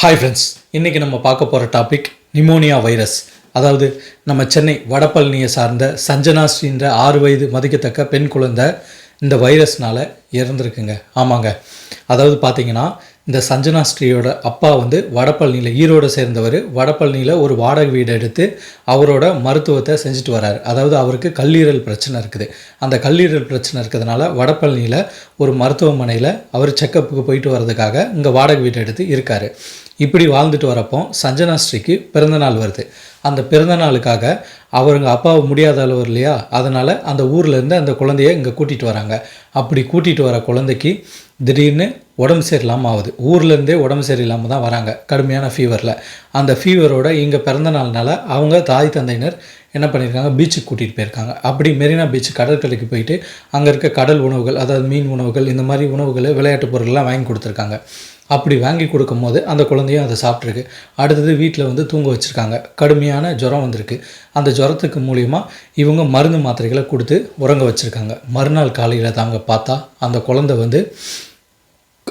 Hi friends இன்றைக்கி நம்ம பார்க்க போகிற டாபிக் நிமோனியா வைரஸ் அதாவது நம்ம சென்னை வடபழனியை சார்ந்த சஞ்சனா ஸ்ரீன்ற ஆறு வயது மதிக்கத்தக்க பெண் குழந்தை இந்த வைரஸ்னால் இறந்துருக்குங்க. ஆமாங்க. அதாவது பார்த்தீங்கன்னா இந்த சஞ்சனா ஸ்ரீயோட அப்பா வந்து வடபழனியில் ஈரோடு சேர்ந்தவர். வடபழனியில் ஒரு வாடகை வீடு எடுத்து அவரோட மருத்துவத்தை செஞ்சுட்டு வரார். அதாவது அவருக்கு கல்லீரல் பிரச்சனை இருக்குது. அந்த கல்லீரல் பிரச்சனை இருக்கிறதுனால வடபழனியில் ஒரு மருத்துவமனையில் அவர் செக்கப்புக்கு போயிட்டு வர்றதுக்காக இங்கே வாடகை வீடு எடுத்து இருக்கார். இப்படி வாழ்ந்துட்டு வரப்போ சஞ்சனா ஸ்ரீக்கு பிறந்தநாள் வருது. அந்த பிறந்த நாளுக்காக அவருங்க அப்பாவை முடியாத அளவு இல்லையா? அதனால் அந்த ஊர்லேருந்து அந்த குழந்தைய இங்கே கூட்டிகிட்டு வராங்க. அப்படி கூட்டிகிட்டு வர குழந்தைக்கு திடீர்னு உடம்பு சரியில்லாமல் ஆகுது. ஊர்லேருந்தே உடம்பு சரியில்லாமல் தான் வராங்க. கடுமையான ஃபீவரில் அந்த ஃபீவரோட இங்கே பிறந்த நாள்னால அவங்க தாய் தந்தையினர் என்ன பண்ணியிருக்காங்க? பீச்சுக்கு கூட்டிகிட்டு போயிருக்காங்க. அப்படி மெரினா பீச் கடற்கரைக்கு போயிட்டு அங்கே இருக்க கடல் உணவுகள் அதாவது மீன் உணவுகள் இந்த மாதிரி உணவுகளை விளையாட்டு பொருள்லாம் வாங்கி கொடுத்துருக்காங்க. அப்படி வாங்கி கொடுக்கும்போது அந்த குழந்தையும் அதை சாப்பிட்ருக்கு அடுத்தது வீட்டில் வந்து தூங்க வச்சுருக்காங்க. கடுமையான ஜுரம் வந்திருக்கு. அந்த ஜுரத்துக்கு மூலிமா இவங்க மருந்து மாத்திரைகளை கொடுத்து உறங்க வச்சுருக்காங்க. மறுநாள் காலையில் தாங்க பார்த்தா அந்த குழந்தை வந்து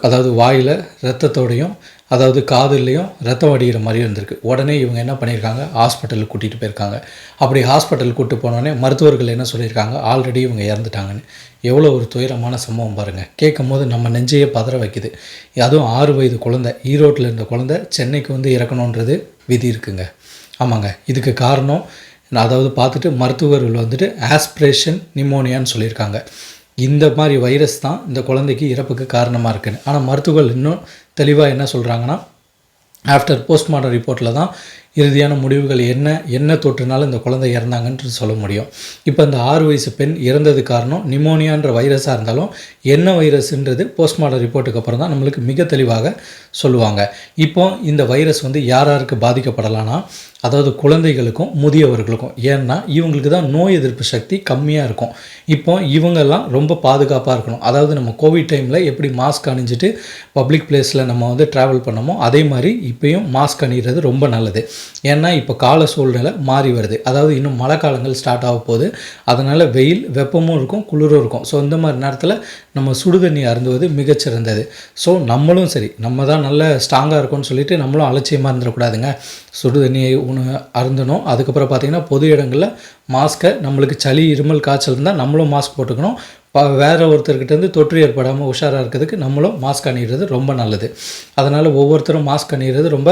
அதாவது வாயில் ரத்தத்தோடையும் அதாவது காதுலையும் ரத்தம் வடிகிற மாதிரி இருந்திருக்கு. உடனே இவங்க என்ன பண்ணியிருக்காங்க? ஹாஸ்பிட்டலுக்கு கூட்டிகிட்டு போயிருக்காங்க. அப்படி ஹாஸ்பிட்டல் கூப்பிட்டு போனோடனே மருத்துவர்கள் என்ன சொல்லியிருக்காங்க? ஆல்ரெடி இவங்க இறந்துட்டாங்கன்னு. எவ்வளோ ஒரு துயரமான சம்பவம் பாருங்கள் கேட்கும் போது நம்ம நெஞ்சையே பதற வைக்குது. அதுவும் ஆறு வயது குழந்தை ஈரோட்டில் இருந்த குழந்தை சென்னைக்கு வந்து இறக்கணுன்றது விதி இருக்குங்க. ஆமாங்க. இதுக்கு காரணம் அதாவது பார்த்துட்டு மருத்துவர்கள் வந்துட்டு ஆஸ்பிரேஷன் நிமோனியான்னு சொல்லியிருக்காங்க. இந்த மாதிரி வைரஸ் தான் இந்த குழந்தைக்கு இறப்புக்கு காரணமாக இருக்குன்னு. ஆனால் மருத்துவர்கள் இன்னும் தெளிவாக என்ன சொல்கிறாங்கன்னா ஆஃப்டர் போஸ்ட்மார்ட்டம் ரிப்போர்ட்டில் தான் இறுதியான முடிவுகள் என்ன என்ன தொற்றுனாலும் இந்த குழந்தை இறந்தாங்கன்ட்டு சொல்ல முடியும். இப்போ இந்த ஆறு வயசு பெண் இறந்தது காரணம் நிமோனியான்ற வைரஸாக இருந்தாலும் என்ன வைரஸ்ன்றது போஸ்ட்மார்ட்டம் ரிப்போர்ட்டுக்கு அப்புறம் தான் நம்மளுக்கு மிக தெளிவாக சொல்லுவாங்க. இப்போ இந்த வைரஸ் வந்து யார் யாருக்கு பாதிக்கப்படலான்னா அதாவது குழந்தைகளுக்கும் முதியவர்களுக்கும். ஏன்னா இவங்களுக்கு தான் நோய் எதிர்ப்பு சக்தி கம்மியாக இருக்கும். இப்போ இவங்கெல்லாம் ரொம்ப பாதுகாப்பாக இருக்கணும். அதாவது நம்ம கோவிட் டைமில் எப்படி மாஸ்க் அணிஞ்சிட்டு பப்ளிக் பிளேஸில் நம்ம வந்து ட்ராவல் பண்ணமோ அதே மாதிரி இப்போயும் மாஸ்க் அணிகிறது ரொம்ப நல்லது. ஏன்னா இப்போ கால சூழ்நிலை மாறி வருது. அதாவது இன்னும் மழை காலங்கள் ஸ்டார்ட் ஆக போகுது. அதனால் வெயில் வெப்பமும் இருக்கும் குளிரும் இருக்கும். ஸோ இந்த மாதிரி நேரத்தில் நம்ம சுடுதண்ணி அருந்துவது மிகச்சிறந்தது. ஸோ நம்மளும் சரி. நம்ம தான் நல்ல ஸ்ட்ராங்காக இருக்கோம்னு சொல்லிட்டு நம்மளும் அலட்சியமாக இருந்துடக்கூடாதுங்க சுடுதண்ணியை உண அருந்தணும். அதுக்கப்புறம் பார்த்திங்கன்னா பொது இடங்களில் மாஸ்க்கை நம்மளுக்கு சளி இருமல் காய்ச்சல் இருந்தால் நம்மளும் மாஸ்க் போட்டுக்கணும். வேறு ஒருத்தர்கிட்டேருந்து தொற்று ஏற்படாமல் உஷாராக இருக்கிறதுக்கு நம்மளும் மாஸ்க் அணிகிறது ரொம்ப நல்லது. அதனால் ஒவ்வொருத்தரும் மாஸ்க் அணிகிறது ரொம்ப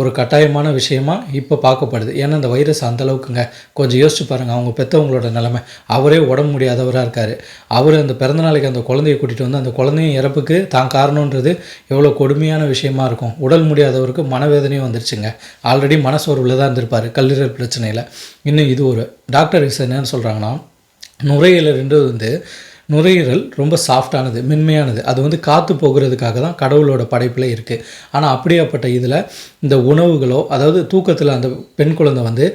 ஒரு கட்டாயமான விஷயமா இப்போ பார்க்கப்படுது. ஏன்னா இந்த வைரஸ் அந்தளவுக்குங்க கொஞ்சம் யோசிச்சு பாருங்கள் அவங்க பெற்றவங்களோட நிலைமை. அவரே உடம்பு முடியாதவராக இருக்கார். அவர் அந்த பிறந்த நாளைக்கு அந்த குழந்தைய கூட்டிகிட்டு வந்து அந்த குழந்தையும் இறப்புக்கு தான் காரணன்றது எவ்வளோ கொடுமையான விஷயமா இருக்கும். உடல் முடியாதவருக்கு மனவேதனையும் வந்துருச்சுங்க. ஆல்ரெடி மனசோர்வில் தான் இருந்திருப்பார் கல்லீரல் பிரச்சனையில். இன்னும் இது ஒரு டாக்டர் என்னன்னு சொல்கிறாங்கன்னா நுரையீரல்ன்றது வந்து நுரையீரல் ரொம்ப சாஃப்டானது மென்மையானது. அது வந்து காற்று போகிறதுக்காக தான் கடவுளோட படைப்பில் இருக்குது ஆனால் அப்படியாப்பட்ட இதில் இந்த உணவுகளோ அதாவது தூக்கத்தில் அந்த பெண் குழந்தை வந்து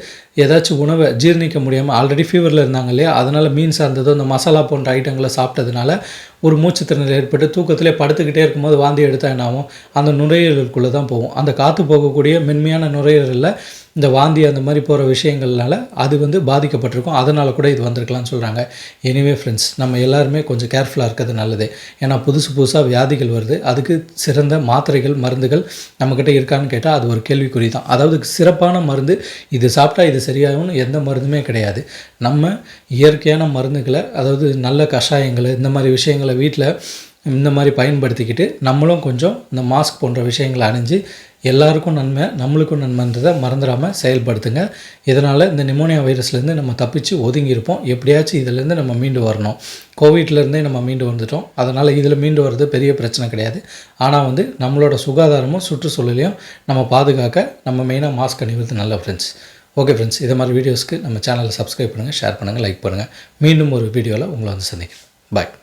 ஏதாச்சும் உணவை ஜீர்ணிக்க முடியாமல் ஆல்ரெடி ஃபீவரில் இருந்தாங்க இல்லையா? அதனால் மீன் சார்ந்ததோ இந்த மசாலா போன்ற ஐட்டங்களை சாப்பிட்டதுனால ஒரு மூச்சு திறனில் ஏற்பட்டு தூக்கத்திலே படுத்துக்கிட்டே இருக்கும்போது வாந்தி எடுத்தால் என்ன ஆகும்? அந்த நுரையீரலுக்குள்ளே தான் போகும். அந்த காற்று போகக்கூடிய மென்மையான நுரையீரலில் இந்த வாந்தி அந்த மாதிரி போகிற விஷயங்கள்னால அது வந்து பாதிக்கப்பட்டிருக்கும். அதனால் கூட இது வந்திருக்கலாம்னு சொல்கிறாங்க எனிவே ஃப்ரெண்ட்ஸ் நம்ம எல்லாருமே கொஞ்சம் கேர்ஃபுல்லாக இருக்கிறது நல்லது. ஏன்னா புதுசு புதுசாக வியாதிகள் வருது. அதுக்கு சிறந்த மாத்திரைகள் மருந்துகள் நம்மக்கிட்ட இருக்கான்னு கேட்டால் அது ஒரு கேள்விக்குறி தான் அதாவது சிறப்பான மருந்து இது சாப்பிட்டா இது சரியாகும்னு எந்த மருந்துமே கிடையாது. நம்ம இயற்கையான மருந்துகளை அதாவது நல்ல கஷாயங்களை இந்த மாதிரி விஷயங்களை வீட்டில் இந்த மாதிரி பயன்படுத்திக்கிட்டு நம்மளும் கொஞ்சம் இந்த மாஸ்க் போன்ற விஷயங்களை அணிஞ்சு எல்லாருக்கும் நன்மை நம்மளுக்கும் நன்மைன்றதை மறந்துடாமல் செயல்படுத்துங்க. இதனால் இந்த நிமோனியா வைரஸ்லேருந்து நம்ம தப்பிச்சு ஒதுங்கியிருப்போம். எப்படியாச்சும் இதிலேருந்து நம்ம மீண்டு வரணும். கோவிட்லேருந்தே நம்ம மீண்டு வந்துட்டோம். அதனால் இதில் மீண்டு வர்றது பெரிய பிரச்சனை கிடையாது. ஆனால் வந்து நம்மளோட சுகாதாரமும் சுற்றுச்சூழலையும் நம்ம பாதுகாக்க நம்ம மெயினாக மாஸ்க் அணிவது நல்ல ஃப்ரெண்ட்ஸ் ஓகே ஃப்ரெண்ட்ஸ் இதை மாதிரி வீடியோஸ்க்கு நம்ம சேனலை சப்ஸ்கிரைப் பண்ணுங்கள் ஷேர் பண்ணுங்கள் லைக் பண்ணுங்கள் மீண்டும் ஒரு வீடியோவில் உங்களை வந்து சந்திக்கிறேன். பாய்